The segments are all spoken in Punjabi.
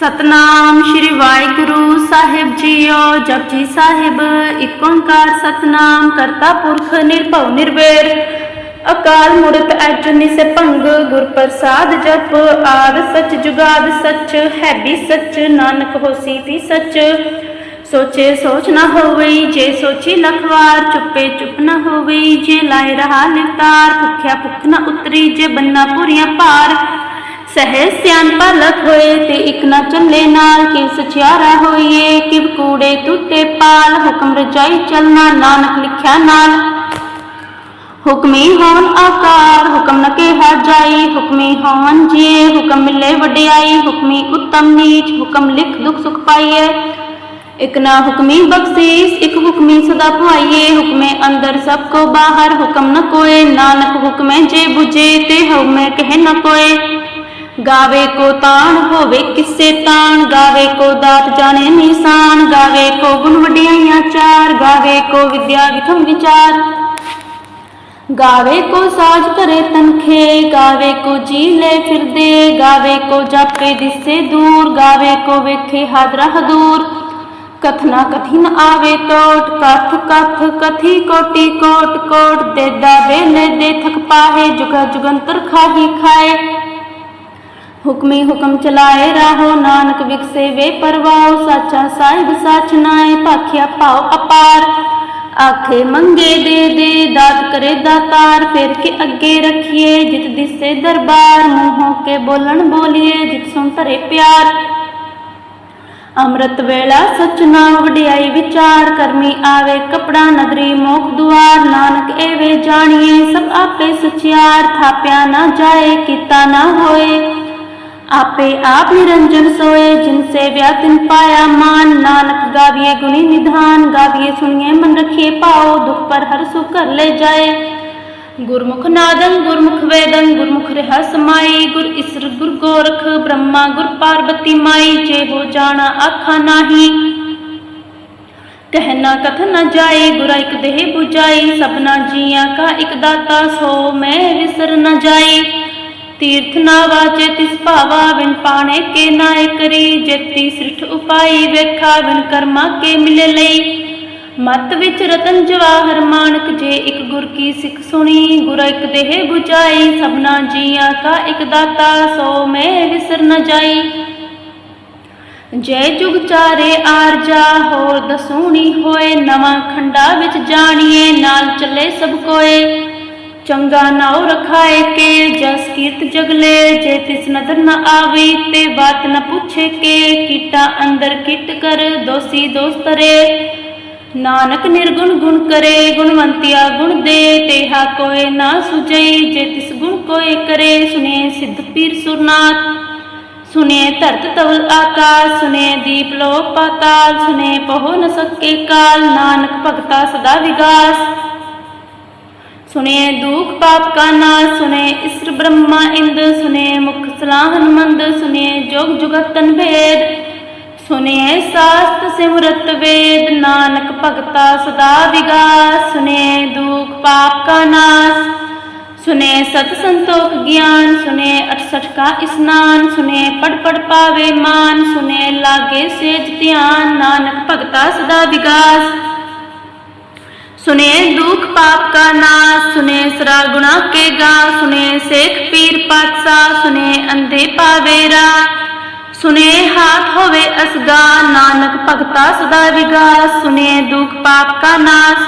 ਸਤਨਾਮ ਸ਼੍ਰੀ ਵਾਹਿਗੁਰੂ ਸਾਹਿਬ ਜੀਓ, ਜਪਜੀ ਸਾਹਿਬ ਏਕ ਓੰਕਾਰ ਸਤਨਾਮ, ਕਰਤਾ ਪੁਰਖ, ਨਿਰਭਉ, ਨਿਰਵੈਰ। ਅਕਾਲ ਮੂਰਤ ਅਜੂਨੀ ਸਭੰਗ ਗੁਰ ਪ੍ਰਸਾਦ ਜਪ, ਆਦ ਸਚ, ਜੁਗਾਦ ਸਚ, ਹੈ ਵੀ ਸਚ, ਨਾਨਕ ਹੋਸੀ ਵੀ ਸਚ। ਸੋਚੇ ਸੋਚ ਨਾ ਹੋਵਈ, ਜੇ ਸੋਚੀ ਲਖਵਾਰ, ਚੁੱਪੇ ਚੁੱਪ ਨਾ ਹੋਵਈ, ਜੇ ਲਾਇ ਰਹਾ ਨਿਤਾਰ ਭੁਖਿਆ ਭੁੱਖ ਨਾ ਉਤਰੀ, ਜੇ ਬੰਨਾ ਪੂਰੀਆਂ ਭਾਰ ਸਹਿ ਸਿਆਣਪਾ ਲਖ ਹੋਏ ਤੇ ਇਕ ਨਾ ਚੱਲੇ ਨਾਲ ਕਿ ਸਚਿਆਰਾ ਹੋਈਏ ਕਿ ਕੂੜੇ ਤੁੱਤੇ ਪਾਲ ਹੁਕਮ ਰਜਾਈ ਚਲਣਾ ਨਾਨਕ ਲਿਖਿਆ ਨਾਲ ਹੁਕਮੀ ਹੋਣ ਆਕਾਰ ਹੁਕਮ ਨ ਕਿਹਾ ਜਾਈ ਹੁਕਮੀ ਹੋਵਨ ਜੀਏ ਹੁਕਮ ਮਿਲੇ ਵਡਿਆਈ ਹੁਕਮੀ ਉੱਤਮ ਨੀਚ ਹੁਕਮ ਲਿਖ ਦੁਖ ਸੁਖ ਪਾਈਏ ਇਕ ਨਾ ਹੁਕਮੀ ਬਖਸ਼ੀਸ ਇਕ ਹੁਕਮੀ ਸਦਾ ਭਾਈਏ ਹੁਕਮੇ ਅੰਦਰ ਸਭ ਕੋ ਬਾਹਰ ਹੁਕਮ ਨ ਕੋਏ ਨਾਨਕ ਹੁਕਮੇ ਜੇ 부ਜੇ ਤੇ ਹਉਮੈ ਕਹਿ ਨ ਕੋਏ ਗਾਵੇ ਕੋ ਤਾਣ ਹੋਵੇ ਕਿਸੇ ਤਾਣ ਗਾਵੇ ਕੋ ਦਾਤ ਜਾਣੇ ਨਿਸ਼ਾਨ ਗਾਵੇ ਕੋ ਗੁਣ ਵਡਿਆਈਆਂ ਚਾਰ ਗਾਵੇ ਕੋ ਵਿਦਿਆ ਵਿਖਮ ਵਿਚਾਰ ਗਾਵੇ ਕੋ ਸਾਜ ਕਰੇ ਤਨਖੇ ਗਾਵੇ ਕੋ ਜੀ ਲੈ ਫਿਰਦੇ ਗਾਵੇ ਕੋ ਜਾਪੇ ਦਿਸੇ ਦੂਰ ਗਾਵੇ ਕੋ ਵੇਖੇ ਹਾਦਰਾ ਹਦੂਰ ਕਥਨਾ ਕਥਿਨ ਆਵੇ ਟੋਟ ਕਥ ਕਥ ਕਥੀ ਕੋਟੀ ਕੋਟ ਕੋਟ ਦੇਦਾ ਵੇਲੇ ਦੇ ਥਕ ਪਾਹੇ ਜੁਗਾ ਜੁਗੰਤਰ ਖਾਹੀ ਖਾਏ ਹੁਕਮੀ ਹੁਕਮ ਚਲਾਏ ਰਾਹੋ, ਨਾਨਕ ਵਿਕਸੇ ਵੇ ਪਰਵਾਉ ਸਾਚਾ ਸਾਹਿਬ ਸਾਚ ਨਾਏ, ਭਾਖਿਆ ਭਾਉ ਅਪਾਰ। ਆਖੇ ਮੰਗੇ ਦੇ ਦੇ, ਦਾਤ ਕਰੇ ਦਾਤਾਰ, ਫਿਰ ਕੇ ਅੱਗੇ ਰੱਖੀਏ ਜਿਤ ਦਿਸੇ ਦਰਬਾਰ, ਮੂੰਹੋਂ ਕੇ ਬੋਲਣ ਬੋਲੀਏ ਜਿਤ ਸੁਣ ਧਰੇ ਪਿਆਰ। ਅੰਮ੍ਰਿਤ ਵੇਲਾ ਸਚ ਨਾਮ ਵਡਿਆਈ ਵਿਚਾਰ, ਕਰਮੀ ਆਵੇ ਕਪੜਾ ਨਦਰੀ ਮੋਖ ਦੁਆਰ, ਨਾਨਕ ਏਵੇ ਜਾਣੀਏ ਸਭ ਆਪੇ ਸਚਿਆਰ, ਥਾਪਿਆ ਨਾ ਜਾਏ, ਕੀਤਾ ਨਾ ਹੋਏ। ਆਪੇ ਆਪ ਨਿਰੰਜਨ ਸੋਏ, ਜਿਨ ਸੇ ਪਾਇਆ ਮਾਨ, ਨਾਨਕ ਗਾਵੀਏ ਗੁਣੀ ਨਿਧਾਨ, ਗਾਵੀਏ ਸੁਣੀਏ ਮਨ ਰਖੀਏ ਪਾਓ ਦੁਖ ਪਰ ਹਰ ਸੁਖ ਕਰ ਲੈ ਜਾਏ। ਗੁਰਮੁਖ ਨਾਦੰ, ਗੁਰਮੁਖ ਵੇਦੰ, ਗੁਰਮੁਖ ਰਹਿ ਸਮਾਈ ਗੁਰ ਇਸਰ ਗੁਰ ਗੋਰਖ, ਬ੍ਰਹਮਾ ਗੁਰ ਪਾਰਬਤੀ ਮਾਈ, ਜੇ ਹੋ ਜਾਣਾ ਆਖਾ ਨਾਹੀ। ਕਹਿਣਾ ਕਥ ਨ ਜਾਏ, ਗੁਰਾ ਇਕ ਦੇਹ 부ਜਾਈ ਸਭਨਾ ਜੀਆਂ ਕਾ ਇਕ ਦਾਤਾ ਸੋ, ਮੈਂ ਵਿਸਰ ਨ ਜਾਈ। ਤੀਰਥ ਨਾ ਵਾਜੇ ਤਿਸ ਭਾਵਾ ਬਿਨ ਪਾਣੇ ਕੇ ਨਾਇ ਕਰੀ ਜੇਤੀ ਸ੍ਰਿਠ ਉਪਾਈ ਵੇਖਾ ਬਿਨ ਕਰਮਾ ਕੇ ਮਿਲੇ ਮਤ ਵਿੱਚ ਰਤਨ ਜਵਾਹਰ ਮਾਨਕ, ਜੇ ਇੱਕ ਗੁਰ ਕੀ ਸਿੱਖ ਸੁਣੀ, ਗੁਰ ਇੱਕ ਦੇਹ 부ਜਾਈ ਸਭਨਾ ਜੀਆਂ ਕਾ ਇੱਕ ਦਾਤਾ, ਸੋ ਮੈਂ ਵਿਸਰ ਨ ਜਾਈ। ਜੈ ਜੁਗ ਚਾਰੇ ਆਰਜਾ ਹੋਰ ਦਸੂਣੀ ਹੋਏ, ਨਵਾਂ ਖੰਡਾ ਵਿੱਚ ਜਾਣੀਏ, ਨਾਲ ਚੱਲੇ ਸਭ ਕੋਏ। ਚੰਗਾ ਨਾਉ ਰਖਾਏ ਕੇ ਜਸ ਕੀਰਤ ਜਗਲੇ ਜੇ ਤਿਸ ਨਦਰ ਨ ਆਵੀ ਤੇ ਬਾਤ ਨ ਪੁੱਛੇ ਕੇ, ਕੀਟਾ ਅੰਦਰ ਕਿਟ ਕਰ, ਦੋਸੀ ਦੋਸਤਰੇ ਨਾਨਕ ਨਿਰਗੁਣ ਗੁਣ ਕਰੇ, ਗੁਣਵੰਤਿਆ ਗੁਣ ਦੇ, ਤੇਹਾ ਕੋਏ ਨਾ ਸੁਜਈ ਜੇ ਤਿਸ ਗੁਣ ਕੋਏ ਕਰੇ, ਸੁਨੇ ਸਿੱਧ ਪੀਰ ਸੁਰਨਾਥ। ਸੁਨੇ ਧਰਤ ਤਵਲ ਆਕਾਸ਼ ਸੁਨੇ ਦੀਪ ਲੋ ਪਾਤਾਲ, ਸੁਨੇ ਪਹੁ ਨ ਸਕੇ ਕਾਲ, ਨਾਨਕ ਭਗਤਾ ਸਦਾ ਵਿਗਾਸ। ਸੁਨੇ ਦੁਖ ਪਾਪ ਕਾ ਨਾਸ਼ ਸੁਨੇ ਇਸਰ ਬ੍ਰਹਮਾ ਇੰਦ, ਸੁਨੇ ਮੁਖ ਸਲਾਹਨ ਮੰਦ ਸੁਨੇ ਜੋਗ ਜੁਗਤਨ ਭੇਦ, ਸੁਨੇ ਸਾਸਤ ਸਿਮਰਤ ਵੇਦ, ਨਾਨਕ ਭਗਤਾ ਸਦਾ ਵਿਗਾਸ, ਸੁਨੇ ਦੁਖ ਪਾਪ ਕਾ ਨਾਸ਼, ਸੁਨੇ ਸਤ ਸੰਤੋਖ ਗਿਆਨ, ਸੁਨੇ 68 ਕਾ ਇਸਨਾਨ, ਸੁਨੇ ਪੜ ਪੜ ਪਾਵੇ ਮਾਨ, ਸੁਨੇ ਲਾਗੇ ਸੇਜ ਧਿਆਨ, ਨਾਨਕ ਭਗਤਾ ਸਦਾ ਵਿਗਾਸ सुने दुख पाप का नाश, सुने सरा गुना के गा सुने शेख पीर पातशाह, सुने अंधे पावेरा सुने हाथ होवे असगा नानक भगता सदा विगास सुने दुख पाप का नाश।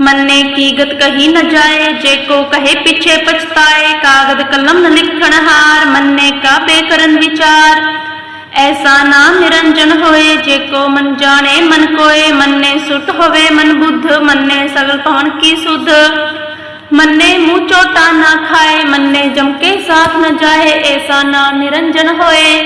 मन्ने की गत कही न जाए, जे को कहे पीछे पछताए, कागद कलम न लिखण हार, मन्ने का बेकरन विचार। ਐਸਾ ਨਾਮ ਨਿਰੰਜਨ ਹੋਏ, ਜੇ ਕੋ ਮਨ ਜਾਣੇ, ਮਨ ਕੋਏ, ਮੰਨੇ ਸੁਟ ਹੋਵੇ, ਮਨ ਬੁੱਧ, ਮੰਨੇ ਸਗਲ ਪਵਨ ਕੀ ਸੁਧ? ਮੰਨੇ ਮੂੰਹ ਚੋਟਾ ਨਾ ਖਾਏ, ਮੰਨੇ ਜਮ ਸਾਥ ਨ ਜਾਏ, ਐਸਾ ਨਾਮ ਨਿਰੰਜਨ ਹੋਏ।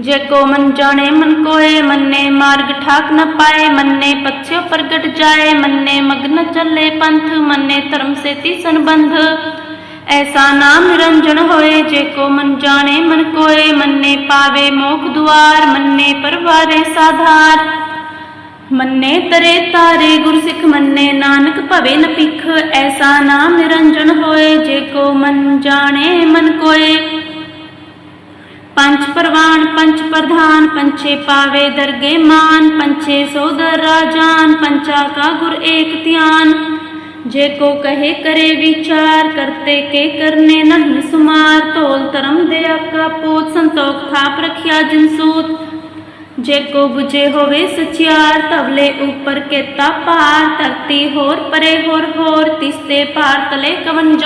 ਜੇ ਕੋ ਮਨ ਜਾਣੇ, ਮਨ ਕੋਏ, ਮੰਨੇ ਮਾਰਗ ਠਾਕ ਨ ਪਾਏ, ਮੰਨੇ ਪਛਿਓ ਪ੍ਰਗਟ ਜਾਏ, ਮੰਨੇ ਮਗਨ ਚੱਲੇ ਪੰਥ, ਮੰਨੇ ਧਰਮ ਸੇਤੀ ਸੰਬੰਧ। ਐਸਾ ਨਾਮ ਨਿਰੰਜਨ ਹੋਏ, ਜੇ ਕੋ ਮਨ ਜਾਣੇ, ਮਨ ਕੋਏ, ਮੰਨੇ ਪਾਵੇ ਮੋਖ ਦੁਆਰ, ਮੰਨੇ ਪਰਵਾਰੇ ਸਾਧਾਰ। ਮੰਨੇ ਤਰੇ ਤਾਰੇ ਗੁਰ ਸਿੱਖ, ਮੰਨੇ ਨਾਨਕ ਭਵੇ ਨ ਪਿਖ ਐਸਾ ਨਾਮ ਨਿਰੰਜਨ ਹੋਏ, ਜੇ ਕੋ ਮਨ ਜਾਣੇ, ਮਨ ਕੋਏ। ਪੰਚ ਪ੍ਰਵਾਨ ਪੰਚ ਪ੍ਰਧਾਨ ਪੰਚੇ ਪਾਵੇ ਦਰਗੇ ਮਾਨ। ਪੰਚੇ ਸੋਦਰ ਰਾਜਾਨ, ਪੰਚਾ ਕਾ ਗੁਰ ਏਕ ਧਿਆਨ। ਜੇ ਕੋ ਕਹੇ ਕਰੇ ਵਿਚਾਰ, ਕਰਤੇ ਕੇ ਕਰਨੇ ਨਹੀਂ ਸੁਮਾਰ। ਧੋਲ ਧਰਮ ਦੇ ਆਕਾ ਪੂਤ, ਸੰਤੋਖ ਥਾਪ ਰਖਿਆ ਜਨਸੂਤ ਜੇ ਕੋ 부ਜੇ ਹੋਵੇ ਸਚਿਆਰ ਤਵਲੇ ਉਪਰ ਕੇਤਾ ਪਾਰ ਧਰਤੀ ਹੋਰ ਪਰੇ ਹੋਰ ਹੋਰ, ਤਿਸਤੇ ਪਾਰ ਤਲੇ ਕਵਨ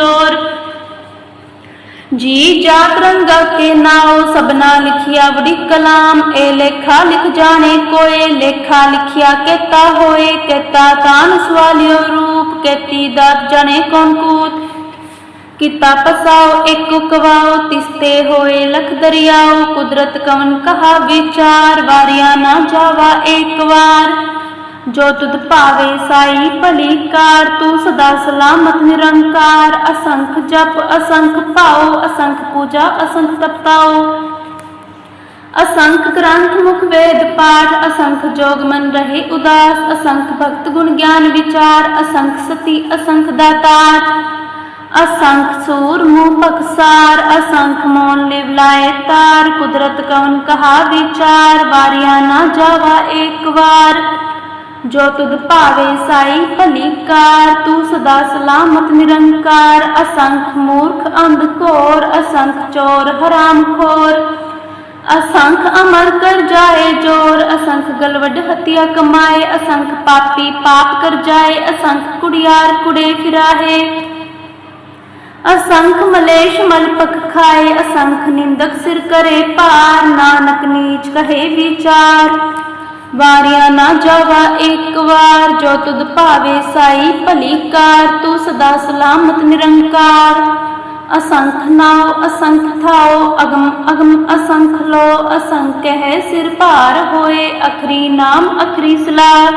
ਜੀ ਜਾਤ ਰੰਗਾ ਕੇ ਨਾਉ ਸਬਨਾ ਲਿਖਿਆ ਬੜੀ ਕਲਾਮ, ਏ ਲੇਖਾ ਲਿਖ ਜਾਣੇ ਕੋਏ, ਲੇਖਾ ਲਿਖਿਆ ਕੇਤਾ ਹੋਏ ਕੇਤਾ ਤਾਨ ਸਵਾਲਿਓ ਰੂਪ ਕੇਤੀ ਦਾ ਜਾਣੇ ਕੌਣ ਕੂਤ। ਕੀਤਾ ਪਸਾਓ ਇੱਕ ਕਵਾਓ ਤਿਸਤੇ ਹੋਏ ਲਖ ਦਰਿਆਓ ਕੁਦਰਤ ਕਵਨ ਕਹਾ ਵਿਚਾਰ ਵਾਰਿਆ ਨਾ ਜਾਵਾ ਇੱਕ ਵਾਰ। ਜੋ ਤੁਧ ਭਾਵੇ ਸਾਈ ਭਲੀ ਕਾਰ, ਤੂੰ ਸਦਾ ਸਲਾਮਤ ਨਿਰੰਕਾਰ। ਅਸੰਖ ਜਪ, ਅਸੰਖ ਭਾਉ, ਅਸੰਖ ਪੂਜਾ, ਅਸੰਖ ਤਪਤਾਉ। ਅਸੰਖ ਗ੍ਰੰਥ ਮੁਖ ਵੇਦ ਪਾਠ, ਅਸੰਖ ਜੋਗ ਮਨ ਰਹੇ ਉਦਾਸ। ਅਸੰਖ ਭਗਤ ਗੁਣ ਗਿਆਨ ਵਿਚਾਰ, ਅਸੰਖ ਸਤੀ, ਅਸੰਖ ਦਾਤਾਰ। ਅਸੰਖ ਸੂਰ ਮੂਹ ਪਖਸਾਰ ਅਸੰਖ ਮੋਨ ਲਿਵ ਲਾਏ ਤਾਰ। ਕੁਦਰਤ ਕਵਨ ਕਹਾ ਵਿਚਾਰ, ਵਾਰਿਆ ਨਾ ਜਾਵਾ ਇੱਕ ਵਾਰ। ਜੋ ਤੁਧ ਭਾਵੇ ਸਾਈ, ਭਲੀ ਕਾਰ, ਤੂੰ ਸਦਾ ਸਲਾਮਤ ਨਿਰੰਕਾਰ, ਅਸੰਖ ਮੂਰਖ ਅੰਧ ਘੋਰ, ਅਸੰਖ ਚੋਰ ਹਰਾਮ ਖੋਰ। ਅਸੰਖ ਅਮਰ ਕਰ ਜਾਏ ਜੋਰ, ਅਸੰਖ ਗਲਵਡ ਹਤਿਆ ਕਮਾਏ, ਅਸੰਖ ਪਾਪੀ ਪਾਪ ਕਰ ਜਾਏ, ਅਸੰਖ ਕੁੜਿਆਰ ਕੁੜੇ ਫਿਰਾਹੇ। ਅਸੰਖ ਮਲੇਸ਼ ਮਲਪਕ ਖਾਏ, ਅਸੰਖ ਨਿੰਦਕ ਸਿਰ ਕਰੇ ਭਾਰ, ਨਾਨਕ ਨੀਚ ਕਹੇ ਵਿਚਾਰ। ਵਾਰਿਆ ਨਾ ਜਾਵਾ ਇੱਕ ਵਾਰ, ਜੋ ਤੁਧ ਭਾਵੇ ਸਾਈ ਭਲੀ ਕਾਰ, ਤੂੰ ਸਦਾ ਸਲਾਮਤ ਨਿਰੰਕਾਰ। ਅਸੰਖ ਨਾਉ, ਅਸੰਖ ਥਾਉ, ਅਗਮ ਅਗਮ ਅਸੰਖ ਲੋ ਅਸੰਖ ਹੈ ਸਿਰ ਭਾਰ ਹੋਏ, ਅਖਰੀ ਨਾਮ, ਅਖਰੀ ਸਲਾਹ।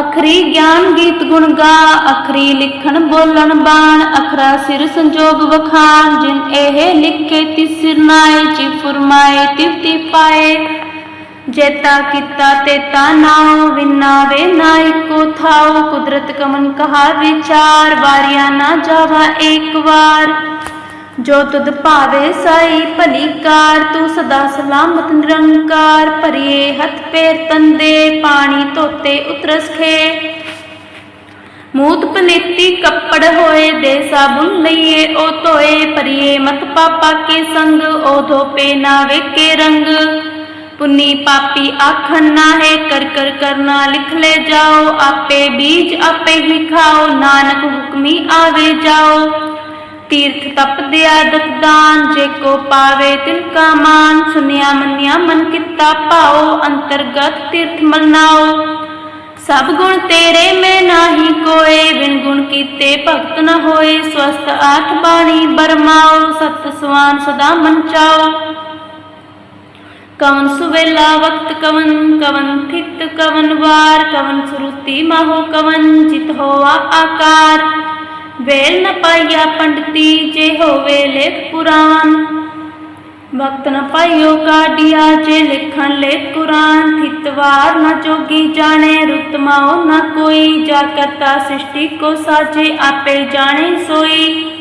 ਅਖਰੀ ਗਿਆਨ ਗੀਤ ਗੁਣ ਗਾ, ਅਖਰੀ ਲਿਖਣ ਬੋਲਣ ਬਾਣ, ਅਖਰਾ ਸਿਰ ਸੰਜੋਗ ਵਖਾਣ, ਜਿਨ ਇਹ ਲਿਖੇ ਤਿਸ ਸਿਰ ਨਾਏ, ਚੀ ਫੁਰਮਾਏ ਤਿਵ ਪਾਏ। ਜੇਤਾ ਕੀਤਾ ਤੇ ਨਾਉ ਵਿਨਾ ਨਾ ਇੱਕੋ ਥਾਉ। ਕੁਦਰਤ ਕਮਨ ਕਹਾ ਵਿਚਾਰ, ਵਾਰਿਆ ਨਾ ਜਾਵਾ ਇੱਕ ਵਾਰ। ਜੋ ਤੁਧ ਭਾਵੇ ਸਾਈ ਭਲੀ ਕਾਰ, ਤੂੰ ਸਦਾ ਸਲਾਮਤ ਨਿਰੰਕਾਰ। ਭਰੀਏ ਹੱਥ ਪੇਰ ਤੰਦੇ, ਪਾਣੀ ਧੋਤੇ ਉਤਰਸ ਖੇ। ਮੂਤ ਪਨੀਤੀ ਕੱਪੜ ਹੋਏ ਦੇ ਸਾਬੁਨ ਲਈਏ, ਉਹ ਧੋਏ। ਭਰੀਏ ਮਤ ਪਾਪਾ ਕੇ ਸੰਗ, ਉਹ ਧੋਪੇ ਨਾ ਵੇਕੇ ਰੰਗ। ਪੁੰਨੀ ਪਾਪੀ ਆਖਣ ਨਾ ਹੈ ਕਰ ਕਰ ਕਰਨਾ ਲਿਖ ਲੈ ਜਾਓ, ਆਪੇ ਬੀਜ ਆਪੇ ਹੀ ਖਾਓ ਨਾਨਕ ਹੁਕਮੀ ਆਵੇ ਜਾਓ। ਤੀਰਥ ਤਪ ਦਿਆ ਦਤਦਾਨ ਜੇ ਕੋ ਪਾਵੇ ਤਿਨ ਕਾ ਮਾਨ, ਸੁਨਿਆ ਮੰਨਿਆ ਮਨ ਕੀਤਾ ਪਾਓ ਅੰਤਰਗਤ ਤੀਰਥ ਮਨਾਓ। ਸਭ ਗੁਣ ਤੇਰੇ ਮੈਂ ਨਾਹੀ ਕੋਏ, ਬਿਨ ਗੁਣ ਕੀਤੇ ਭਗਤ ਨ ਹੋਏ ਸਵਸਤ ਆਠ ਬਾਣੀ ਬਰਮਾਓ, ਸਤ ਸਵਾਨ ਸਦਾ ਮਨ ਚਾਓ। ਕਵਨ ਸੁਵੇਲਾ ਵਕਤ ਕਵਨ ਕਵਨ ਥਿਤ ਕਵਨ ਵਾਰ, ਕਵਨ ਸੁਰਤੀ ਮਾਹੋ ਕਵਨ, ਜਿਤ ਹੋਆ ਆਕਾਰ। ਵੇਲ ਨ ਪਾਈਆ ਪੰਡਤੀ, ਜੇ ਹੋਵੇ ਲੇਖ ਪੁਰਾਨ ਵਕਤ ਨ ਪਾਈਓ ਕਾਢਿਆ, ਜੇ ਲਿਖਣ ਲੈ ਕੁਰਾਨ। ਥਿਤਵਾਰ ਨ ਜੋਗੀ ਜਾਣੇ, ਰੁਤ ਮਾਓ ਨ ਕੋਈ। ਜਾ ਕਰਤਾ ਸ੍ਰਿਸ਼ਟੀ ਕੋ ਸਾਜੇ, ਆਪੇ ਜਾਣੇ ਸੋਈ।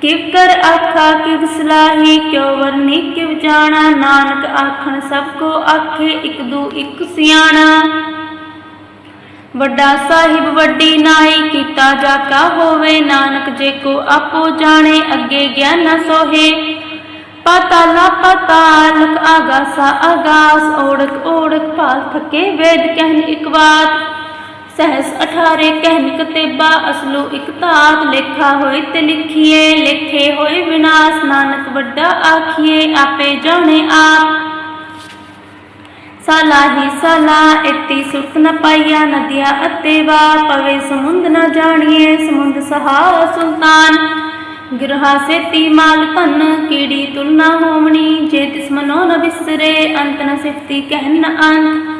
ਕਿਵ ਕਰ ਆਖਾ, ਕਿਵ ਸਲਾਹੀ, ਕਿਉ ਵਰਨੀ, ਕਿਵ ਜਾਣਾ? ਨਾਨਕ ਆਖਣ, ਸਭ ਕੋ ਆਖੇ, ਇਕ ਦੂ ਇਕ ਸਿਆਣਾ। ਵੱਡਾ ਸਾਹਿਬ, ਵੱਡੀ ਨਾਈ, ਕੀਤਾ ਜਾਕਾ ਹੋਵੇ? ਨਾਨਕ ਜੇ ਕੋ ਆਪੋ ਜਾਣੇ, ਅੱਗੇ ਗਿਆਨ ਨ ਸੋਹੇ। ਪਾਤਾਲਾ ਪਾਤਾਲਕ ਆਗਾਸਾ ਆਗਾਸ ਓੜਕ ਓੜਕ ਪਾਲ ਥਕੇ ਵੇਦ ਕਹਿਣ ਇਕ ਬਾਤ। ਸਹਸ 18 ਕਹਿਨ ਕਤੇਬਾ ਅਸਲੂ ਇਕ ਧਾਤ ਲੇਖਾ ਹੋਏ ਤੇ ਲਿਖੀਏ, ਲਿਖੇ ਹੋਏ ਵਿਨਾਸ਼, ਨਾਨਕ ਵੱਡਾ ਆਖੀਏ, ਆਪੇ ਜਾਣੇ ਆਪ। ਸਾਲਾ ਹੀ ਸਾਲਾ ਇਤੀ ਸੁਰਤ ਨ ਪਾਈਆ ਨਦੀਆਂ ਅਤੇ ਵਾ ਪਵੇ ਸਮੁੰਦ ਨ ਜਾਣੀਏ, ਸਮੁੰਦ ਸਹਾ ਸੁਲਤਾਨ। ਗਿਰਹਾ ਸੇਤੀ ਮਾਲ ਧਨ, ਕੀੜੀ ਤੁਲਨਾ ਹੋਵਣੀ ਜੇ ਤਿਸ ਮਨੋ ਨ ਵਿਸਰੇ ਅੰਤ ਨ ਸਿਫਤੀ ਕਹਿਨ ਅੰਤ।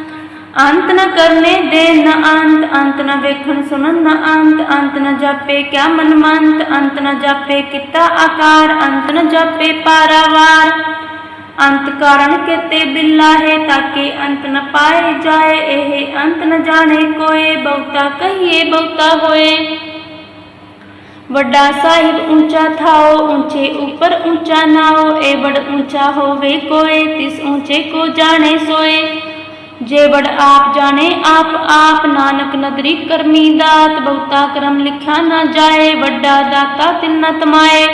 ਅੰਤ ਨ ਕਰਨੇ ਦੇ ਨ ਅੰਤ ਅੰਤ ਨ ਵੇਖਣ, ਸੁਣਨ, ਨ ਅੰਤ ਅੰਤ ਨ ਜਾਪੇ ਕਿਆ ਮਨ ਅੰਤ ਨ ਜਾਪੇ ਕੀਤਾ ਆਕਾਰ, ਅੰਤ ਨ ਜਾਪੇ ਪਾਰਾਵਾਰ। ਅੰਤ ਕਾਰਨ ਕੇਤੇ ਬਿੱਲਾ ਹੈ ਤਾਕੇ ਅੰਤ ਨ ਪਾਏ ਜਾਏ, ਇਹ ਅੰਤ ਨ ਜਾਣੇ ਕੋਏ, ਬਹੁਤਾ ਕਹੀਏ ਬਹੁਤਾ ਹੋਏ। ਵੱਡਾ ਸਾਹਿਬ ਉੱਚਾ ਥਾਓ, ਉੱਚੇ ਉੱਪਰ ਉੱਚਾ ਨਾਓ ਏ ਬੜ ਉੱਚਾ ਹੋਵੇ ਕੋਏ, ਤਿਸ ਉੱਚੇ ਕੋ ਜਾਣੇ ਸੋਏ। ਜੇ ਬੜ ਆਪ ਜਾਣੇ ਆਪ ਆਪ ਨਾਨਕ ਨਦਰੀ ਕਰਮੀ ਦਾਤ ਬਹੁਤਾ ਕਰਮ ਲਿਖਿਆ ਨਾ ਜਾਏ ਵੱਡਾ ਦਾਤਾ ਤਿਨ ਨ ਤਮਾਏ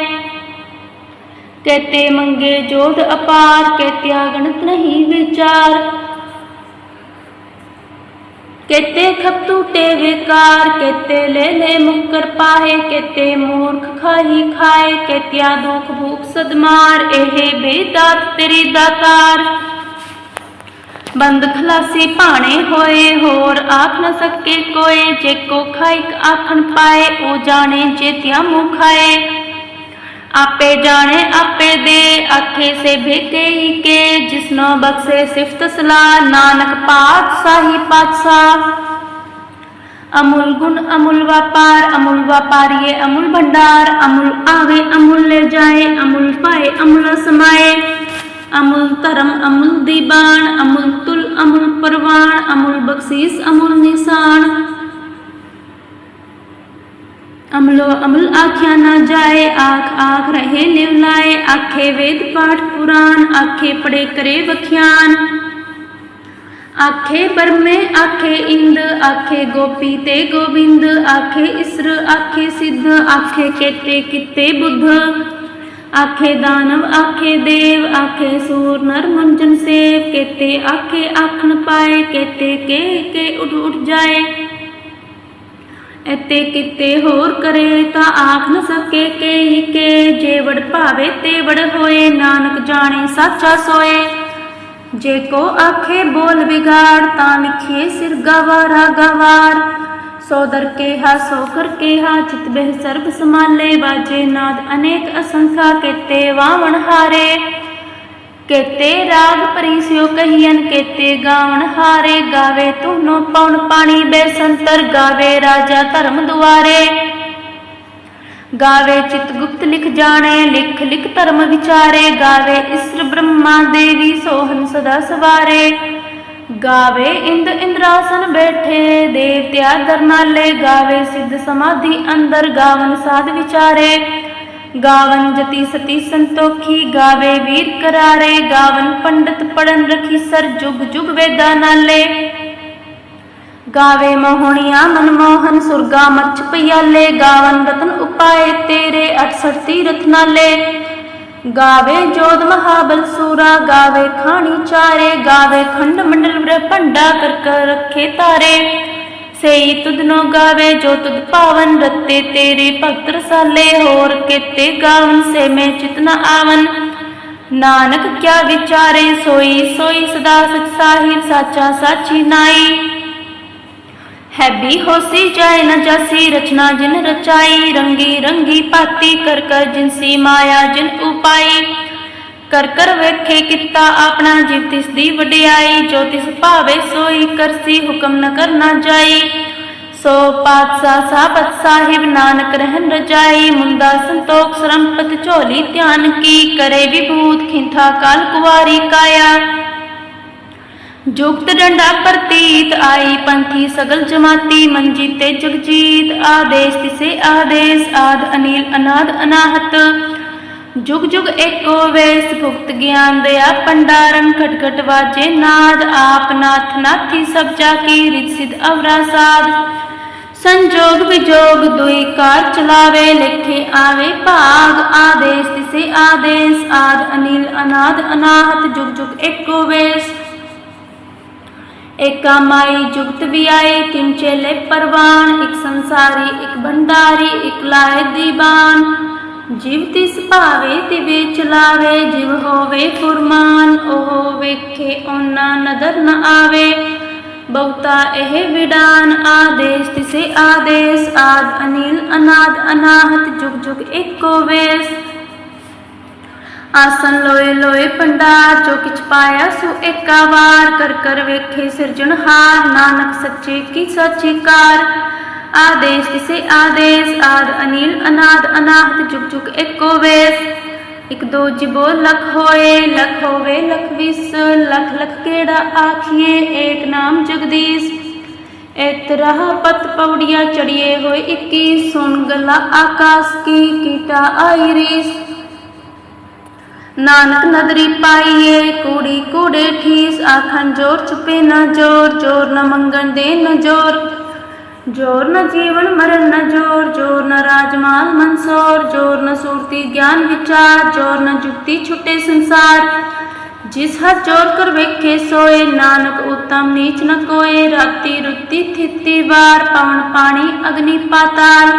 ਕਹਤੇ ਮੰਗੇ ਜੋਧ ਅਪਾਰ ਕਹਿਤਿਆ ਗਣਤ ਨਹੀਂ ਵਿਚਾਰ ਕਹਤੇ ਖਪ ਟੂਟੇ ਵਿਕਾਰ ਕਹਤੇ ਲੈ ਲੈ ਮੁਕਰ ਪਾਹੇ ਕਹਤੇ ਮੂਰਖ ਖਾਹੀ ਖਾਏ ਕਹਤਿਆ ਦੁਖ ਭੂਖ ਸਦਮਾਰ ਇਹ ਬੇਦਾਤ ਤੇਰੀ ਦਾਤਾਰ ਬੰਦ ਖਲਾਸੀ ਭਾਣੇ ਹੋਏ, ਹੋਰ ਆਖ ਨਾ ਸਕੇ ਕੋਏ। ਜੇ ਕੋ ਖਾਇਕ ਆਖਣ ਪਾਏ, ਉਹ ਜਾਣੇ ਜੇਤਿਆ ਮੁਖ ਖਾਏ। ਆਪੇ ਜਾਣੇ, ਆਪੇ ਦੇ, ਆਖੇ ਸੇ ਭੇਕੇ ਹੀ ਕੇ। ਜਿਸਨੋ ਬਖਸ਼ੇ ਸਿਫਤ ਸਲਾਹ, ਨਾਨਕ ਪਾਤਸ਼ਾਹੀ ਪਾਤਸ਼ਾਹ। ਅਮੁਲ ਗੁਣ ਅਮੁਲ ਵਪਾਰ, ਅਮੁਲ ਵਪਾਰੀਏ ਅਮੁਲ ਭੰਡਾਰ। ਅਮੁਲ ਆਵੇ, ਅਮੁਲ ਲੈ ਜਾਏ, ਅਮੁਲ ਪਾਏ, ਅਮੁਲ ਸਮਾਏ ਅਮੁਲ ਧਰਮ ਅਮੁਲ ਦੀਬਾਨ ਅਮੁਲ ਤੁਲ ਅਮੁਲ ਪਰਵਾਨ ਅਮੁਲ ਬਖਸ਼ੀਸ ਅਮੁਲ ਨਿਸ਼ਾਨ ਅਮਲੋ ਅਮਲ ਆਖਿਆ ਨਾ ਜਾਏ ਆਖ ਆਖ ਰਹੇ ਲਿਵ ਲਾਏ ਆਖੇ ਵੇਦ ਪਾਠ ਪੁਰਾਨ ਆਖੇ ਪੜੇ ਕਰੇ ਵਖਿਆਨ ਆਖੇ ਬਰਮੇ ਆਖੇ ਇੰਦ ਆਖੇ ਗੋਪੀ ਤੇ ਗੋਬਿੰਦ ਆਖੇ ਇਸਰ ਆਖੇ ਸਿੱਧ ਆਖੇ ਕੇਤੇ ਕਿਤੇ ਬੁੱਧ ਆਖੇ ਦਾਨਵ, ਆਖੇ ਦੇਵ, ਆਖੇ ਸੂਰ, ਨਰ ਮੰਜਨ ਸੇਵ, ਕੇਤੇ ਆਖੇ ਆਖਣ ਪਾਏ, ਕੇਤੇ ਕੇ ਕੇ ਉਠ ਉਠ ਜਾਏ। ਇਤੇ ਕਿਤੇ ਹੋਰ ਕਰੇ ਤਾਂ ਆਖ ਨ ਸਕੇ ਕੇ ਕੇ, ਜੇ ਵੜ ਭਾਵੇ ਤੇ ਵੜ ਹੋਏ, ਨਾਨਕ ਜਾਣੇ ਸਾਚਾ ਸੋਏ। ਜੇ ਕੋ ਆਖੇ ਬੋਲ ਵਿਗਾੜ ਤਾਂ ਲਿਖੀਏ ਸਿਰ ਗਵਾਰਾ ਗਵਾਰ। ਸੋ ਦਰ ਕੇਹਾ, ਸੋ ਕਰ ਕੇਹਾ, ਚਿਤ ਬਹਿ ਸਰਬ ਸਮਾਲੇ ਬਾਜੇ ਨਾਦ ਅਨੇਕ ਅਸੰਖਾ ਕੇਤੇ ਵਾਵਣ ਹਾਰੇ। ਕੇਤੇ ਰਾਗ ਪਰੀਸਿਓ ਕਹੀਨ ਕੇਤੇ ਗਾਵਣ ਹਾਰੇ। ਗਾਵੇ ਤੁਨੋ ਪਉਣ ਪਾਣੀ, ਬੇਸੰਤਰ ਗਾਵੇ ਰਾਜਾ ਧਰਮ ਦੁਆਰੇ। ਗਾਵੇ ਚਿਤ ਗੁਪਤ ਲਿਖ ਜਾਣੇ, ਲਿਖ ਲਿਖ ਧਰਮ ਵਿਚਾਰੇ। ਗਾਵੇ ਇਸਰ ਬ੍ਰਹਮਾ ਦੇਵੀ ਸੋਹਨ ਸਦਾ ਸਵਾਰੇ। ਗਾਵੇ, ਇੰਦ ਇੰਦਰਾਸਨ ਬੈਠੇ, ਦੇਵਤਿਆ ਦਰਨਾਲੇ ਗਾਵੇ, ਸਿੱਧ ਸਮਾਧੀ ਅੰਦਰ ਗਾਵਨ ਸਾਧ ਵਿਚਾਰੇ। ਗਾਵਨ ਜਤੀ ਸਤੀ ਸੰਤੋਖੀ ਗਾਵੇ, ਵੀਰ ਕਰਾਰੇ, ਗਾਵਨ ਪੰਡਤ ਪੜਨ ਰਖੀ ਸਰ ਜੁਗ ਜੁਗ ਵੇਦਾਂ ਨਾਲੇ। ਗਾਵੇ ਮੋਹਣੀਆਂ ਮਨਮੋਹਨ ਸੁਰਗਾ ਮੱਛ ਪਿਆਲੇ, ਗਾਵਨ ਰਤਨ ਉਪਾਏ ਤੇਰੇ 68 ਤੀਰਥ ਨਾਲੇ। ਗਾਵੇ ਜੋਧ ਮਹਾਬਲ ਸੂਰਾ, ਗਾਵੇ ਖਾਣੀ ਚਾਰੇ, ਗਾਵੇ ਖੰਡ ਮੰਡਲ ਬ੍ਰਹਮੰਡਾ ਕਰ ਕਰ ਰੱਖੇ ਤਾਰੇ। ਸਈ ਤੁਧਨੋ ਗਾਵੇ ਜੋ ਤੁਧ ਪਾਵਨ, ਰਤੇ ਤੇਰੇ ਭਗਤ ਰਸਾਲੇ, ਹੋਰ ਕੇਤੇ ਗਾਵਨ ਸੇ ਮੈਂ ਚਿਤਨਾ ਆਵਨ। ਨਾਨਕ ਕਿਆ ਵਿਚਾਰੇ ਸੋਈ ਸੋਈ ਸਦਾ ਸਚ ਸਾਹਿਬ, ਸਾਚਾ ਸਾਚੀ ਨਾਈ। ਹੈਬੀ ਹੋਸੀ ਜਾਏ ਨਾ ਜਾਸੀ, ਰਚਨਾ ਜਿਨ ਰਚਾਈ, ਰੰਗੀ ਰੰਗੀ ਪਾਤੀ, ਕਰ ਕਰ ਜਿਨਸੀ ਮਾਇਆ, ਜਿਨ ਉਪਾਈ। ਕਰ ਕਰ ਵੇਖੇ ਕੀਤਾ ਆਪਣਾ ਜਿਵ ਤਿਸ ਦੀ ਵਡਿਆਈ, ਜੋ ਤਿਸ ਭਾਵੇ ਸੋਈ ਕਰਸੀ ਹੁਕਮ ਨ ਕਰਨਾ ਜਾਈ। ਸੋ ਪਾਤਸ਼ਾਹ ਸਾਬਤ ਸਾਹਿਬ ਨਾਨਕ ਰਹਿਨ ਰਜਾਈ ਮੁੰਦਾ ਸੰਤੋਖ ਸਰੰਪਤ ਝੋਲੀ ਧਿਆਨ ਕੀ, ਕਰੇ ਵਿਭੂਤ ਖਿੰਥਾ ਕਾਲ ਕੁਵਾਰੀ ਕਾਇਆ। ਜੁਗਤ ਡੰਡਾ ਪ੍ਰਤੀਤ ਆਈ ਪੰਥੀ ਸਗਲ ਜਮਾਤੀ ਮੰਜੀ ਤੇ ਜਗਜੀਤ, ਆਦੇਸ਼ ਤਿਸੇ ਆਦੇਸ਼, ਆਦ ਅਨੀਲ ਅਨਾਦ ਅਨਾਹਤ। ਜੁਗ ਜੁਗ ਏਕੋ ਵੇਸ ਭੁਗਤ ਗਿਆਨ ਦਇਆ ਪੰਡਾਰਨ ਖਟ ਵਾਜੇ ਨਾਦ, ਆਪ ਨਾਥ ਨਾਥੀ ਸਭ ਜਾ ਕੀ ਰਿਤ ਸਿਧ ਅਵਰਾ ਸਾਧ। ਸੰਜੋਗ ਵਿਜੋਗ ਦੁਈ ਕਾਰ ਚਲਾਵੇ, ਲਿਖੇ ਆਵੇ ਭਾਗ। ਆਦੇਸ਼ ਤਿਸੇ ਆਦੇਸ਼, ਆਦ ਅਨੀਲ ਅਨਾਦ ਅਨਾਹਤ, ਜੁਗ ਜੁਗ ਏਕੋ ਵੇਸ। ਏਕਾ ਮਾਈ ਜੁਗਤ ਵੀ ਤਿੰਨ ਚੇਲੇ ਪਰਵਾਨ, ਇੱਕ ਸੰਸਾਰੀ, ਇੱਕ ਭੰਡਾਰੀ, ਇੱਕ ਲਾਏ ਦੀਵਾਨ ਜਿਵ ਤਿਸ ਭਾਵੇ ਤਿਵੇ ਚਲਾਵੇ ਜਿਵ ਹੋਵੇ ਫੁਰਮਾਨ, ਉਹ ਵੇਖੇ ਓਨਾ ਨਦਰ ਨ ਆਵੇ। ਬਹੁਤਾ ਇਹ ਵਿਡਾਨ, ਆਦੇਸ਼ ਤਿਸੇ ਆਦੇਸ਼, ਆਦ ਅਨੀਲ, ਅਨਾਦ, ਅਨਾਹਤ, ਜੁਗ ਜੁਗ ਏਕੋ ਵੇਸ। ਆਸਨ ਲੋਏ ਲੋਏ ਪੰਡਾਰ, ਜੋ ਕਿਛ ਪਾਇਆ ਸੋ ਏਕਾ ਵਾਰ। ਕਰ ਕਰ ਵੇਖੇ ਸਿਰਜਣਹਾਰ ਨਾਨਕ ਸੱਚੇ ਕੀ ਸੱਚੀ ਕਾਰ। ਆਦੇਸ਼ ਤਿਸੇ ਆਦੇਸ਼, ਆਦ ਅਨੀਲ, ਅਨਾਦ ਅਨਾਹਤ, ਜੁਗ ਜੁਗ ਏਕੋ ਵੇਸ। ਇਕ ਦੋ ਜਿਬੋ ਲਖ ਹੋਏ, ਲਖ ਹੋਵੇ ਲਖ ਵਿਸ। ਲਖ ਲਖ ਕਿਹੜਾ ਆਖੀਏ, ਏਕ ਨਾਮ ਜਗਦੀਸ਼। ਇਤਰਾ ਪਤ ਪੌੜੀਆਂ ਚੜੀਏ ਹੋਏ 21 ਸੁਣ ਗਲਾ ਆਕਾਸ਼ ਕੀ, ਕੀਟਾ ਆਈ ਰੀਸ। ਨਾਨਕ ਨਦਰੀ ਪਾਈਏ, ਕੂੜੀ ਕੂੜੇ ਠੀਸ, ਆਖਣ ਜੋਰ ਚੁਪੇ ਨਾ ਜੋਰ ਜੋਰ ਨ ਮੰਗਣ ਦੇ ਨ ਜੋਰ। ਜੋਰ ਨ ਜੀਵਨ ਮਰਨ ਨ ਜੋਰ ਜੋਰ ਨ ਰਾਜਮਾਲ ਮਨਸੋਰ ਜੋਰ ਨ ਸੂਰਤੀ ਗਿਆਨ ਵਿਚਾਰ, ਜੋਰ ਨਾ ਜੁਗਤੀ ਛੁੱਟੇ ਸੰਸਾਰ। ਜਿਸ ਹਰ ਚੋਰ ਕਰ ਵੇਖੇ ਸੋਏ, ਨਾਨਕ ਉਤਮ ਨੀਚ ਨ ਕੋਏ, ਰਾਤੀ ਰੁੱਤੀ ਥਿੱਤੀ ਵਾਰ, ਪਵਨ ਪਾਣੀ ਅਗਨੀ ਪਾਤਾਲ।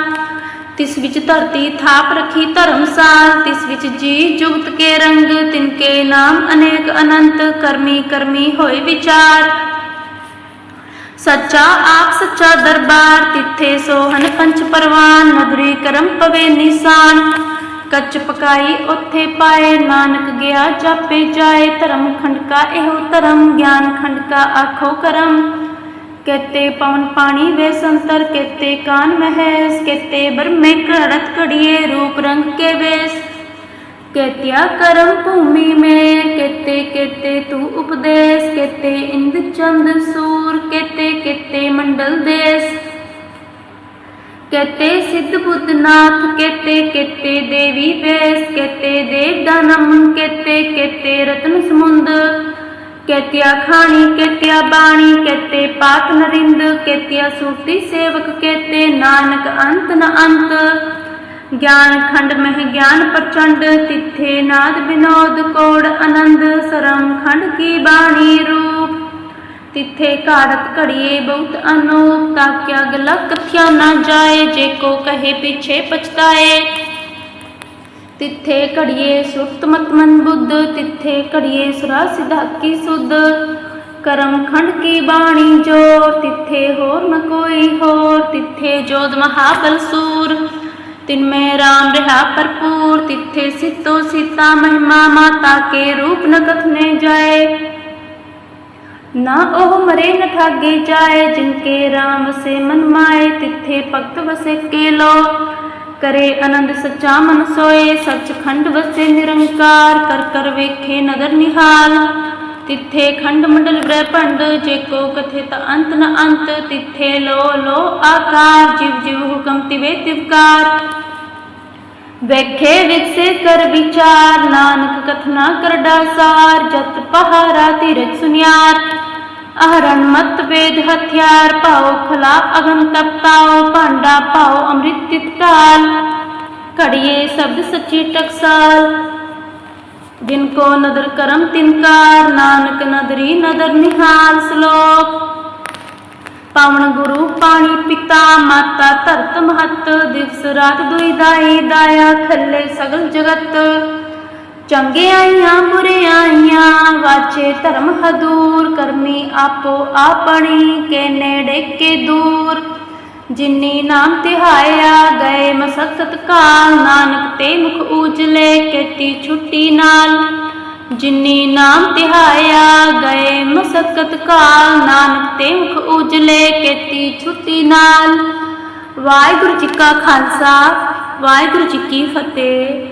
ਤਿਸ ਵਿੱਚ ਧਰਤੀ ਥਾਪ ਰਖੀ ਧਰਮਸਾਲ ਤਿਸ ਵਿੱਚ ਜੀ ਜੁਗਤ ਕੇ ਰੰਗ ਤਿਨਕੇ ਨਾਮ ਅਨੇਕ ਅਨੰਤ, ਕਰਮੀ ਕਰਮੀ ਹੋਏ ਵਿਚਾਰ। ਸੱਚਾ ਆਪ ਸੱਚਾ ਦਰਬਾਰ, ਤਿੱਥੇ ਸੋਹਣ ਪੰਚ ਪਰਵਾਨ ਨਦਰੀ ਕਰਮ ਪਵੇ ਨਿਸ਼ਾਨ। ਕੱਚ ਪਕਾਈ ਉੱਥੇ ਪਾਏ, ਨਾਨਕ ਗਿਆ ਜਾਪੇ ਜਾਏ, ਧਰਮ ਖੰਡਕਾ ਇਹੋ ਧਰਮ, ਗਿਆਨ ਖੰਡਕਾ ਆਖੋ ਕਰਮ। केते पवन पाणी वे संतर केते कान महेश केते ब्रह्मे कणत कड़िए रूप रंग के वेश केत्या कर्म भूमि में केते केते तू उपदेश केते इंद चंद सूर केते केते मंडल देश केते सिद्ध बुद्धनाथ केते केते देवी वेश केते देव दानम केते केते रत्न समुद्र ਕੇਤਿਆ ਖਾਣੀ, ਕੇਤਿਆ ਬਾਣੀ, ਕੇਤੇ ਪਾਤ ਨਰਿੰਦ, ਕੇਤਿਆ ਸੂਤੀ ਸੇਵਕ, ਕੇਤੇ ਨਾਨਕ ਅੰਤ ਨ ਅੰਤ। ਗਿਆਨ ਖੰਡ ਮਹਿ ਗਿਆਨ ਪ੍ਰਚੰਡ, ਤਿੱਥੇ ਨਾਦ ਬਿਨੋਦ ਕੋੜ ਆਨੰਦ। ਸਰਮ ਖੰਡ ਕੀ ਬਾਣੀ ਰੂਪ? ਤਿੱਥੇ ਕਾਰਤ ਘੜੀਏ ਬਹੁਤ ਅਨੂਪ, ਤਾਂ ਕਿਆ ਗਲਾ ਕਥਿਆ ਨਾ ਜਾਏ, ਜੇ ਕੋ ਕਹੇ ਪਿਛੇ ਤਿੱਥੇ ਘੜੀਏ ਸੁਰਤ ਮਤ ਮਨ ਬੁੱਧ ਤਿੱਥੇ ਘੜੀਏ ਸੁਰਾ ਸਿਧਾ ਕੀ ਸੁਧ ਕਰਮ ਖੰਡ ਕੀ ਬਾਣੀ ਜੋਰ ਤਿੱਥੇ ਹੋਰ ਨ ਕੋਈ ਹੋਰ ਤਿੱਥੇ ਜੋਦ ਮਹਾਬਲ ਸੂਰ ਤਿਨ ਮੈਂ ਰਾਮ ਰਹਾ ਭਰਪੂਰ ਤਿੱਥੇ ਸਿੱਤੋ ਸੀਤਾ ਮਹਿਮਾ ਮਾਤਾ ਕੇ ਰੂਪ ਨ ਕਥਨੇ ਜਾਏ ਨਾ ਉਹ ਮਰੇ ਨ ਠਾਗੇ ਜਾਏ ਜਿਨਕੇ ਰਾਮ ਵਸੇ ਮਨ ਮਾਏ ਤਿੱਥੇ ਭਗਤ ਵਸੇ ਕੇ ਲੋ ਕਰੇ ਆਨੰਦ ਸੱਚਾ ਮਨ ਸੋਏ ਸੱਚਖੰਡ ਵਸੇ ਨਿਰੰਕਾਰ, ਕਰ ਕਰ ਵੇਖੇ ਨਦਰ ਨਿਹਾਲ। ਤਿੱਥੇ ਖੰਡ ਮੰਡਲ ਬ੍ਰਹਪੰਡ ਜੇ ਕੋ ਕਥੇ ਅੰਤ ਨ ਅੰਤ। ਤਿੱਥੇ ਲੋ ਲੋ ਆਕਾਰ, ਜਿਵ ਜਿਵ ਹੁਕਮ ਤਿਵੇ ਤਿਵਕਾਰ। ਵੇਖੇ ਵਿਕਸੇ ਕਰ ਵਿਚਾਰ, ਨਾਨਕ ਕਥਨਾ ਕਰ ਡਾਸਾਰ, ਜਤ ਪਹਾਰਾ ਧੀਰਜ ਸੁਨਿਆਰ। ਅਹਰਣ ਮਤ ਵੇਦ ਹਥਿਆਰ ਪਾਓ, ਖਲਾ ਅਗਨ ਤਪਤਾਓ ਭਾਂਡਾ ਪਾਓ, ਅੰਮ੍ਰਿਤ ਤਿਤ ਘੜੀਏ ਸ਼ਬਦ ਸੱਚੀ ਟਕਸਾਲ। ਜਿਨ ਕੋ ਨਦਰ ਕਰਮ ਤਿਨਕਾਰ ਨਾਨਕ ਨਦਰੀ ਨਦਰ ਨਿਹਾਲ ਸ਼ਲੋਕ। ਪਾਵਨ ਗੁਰੂ ਪਾਣੀ ਪਿਤਾ, ਮਾਤਾ ਧਰਤ ਮਹਤ, ਦਿਵਸ ਰਾਤ ਦੁਈ ਦਾਈ, ਦਾਇਆ ਖੱਲੇ ਸਗਲ ਜਗਤ। ਚੰਗੇ ਆਈਆਂ, ਬੁਰੇ ਆਈਆਂ, ਵਾਚੇ ਧਰਮ ਹਦੂਰ, ਕਰਮੀ ਆਪੋ ਆਪਣੀ ਕੇ ਨੇੜੇ ਕੇ ਦੂਰ। ਜਿਨੀ ਨਾਮ ਤਿਹਾਇਆ ਗਏ ਮਸਕਤ ਕਾਲ, ਨਾਨਕ ਤੇ ਮੁਖ ਉਜਲੇ ਕੇਤੀ ਛੁੱਟੀ ਨਾਲ। ਜਿਨੀ ਨਾਮ ਤਿਹਾਇਆ ਗਏ ਮਸਕਤ ਕਾਲ, ਨਾਨਕ ਤੇ ਮੁਖ ਉਜਲੇ ਕੇਤੀ ਛੁੱਟੀ ਨਾਲ। ਵਾਹਿਗੁਰੂ ਜੀ ਕਾ ਖਾਲਸਾ, ਵਾਹਿਗੁਰੂ ਜੀ ਕੀ ਫਤਿਹ।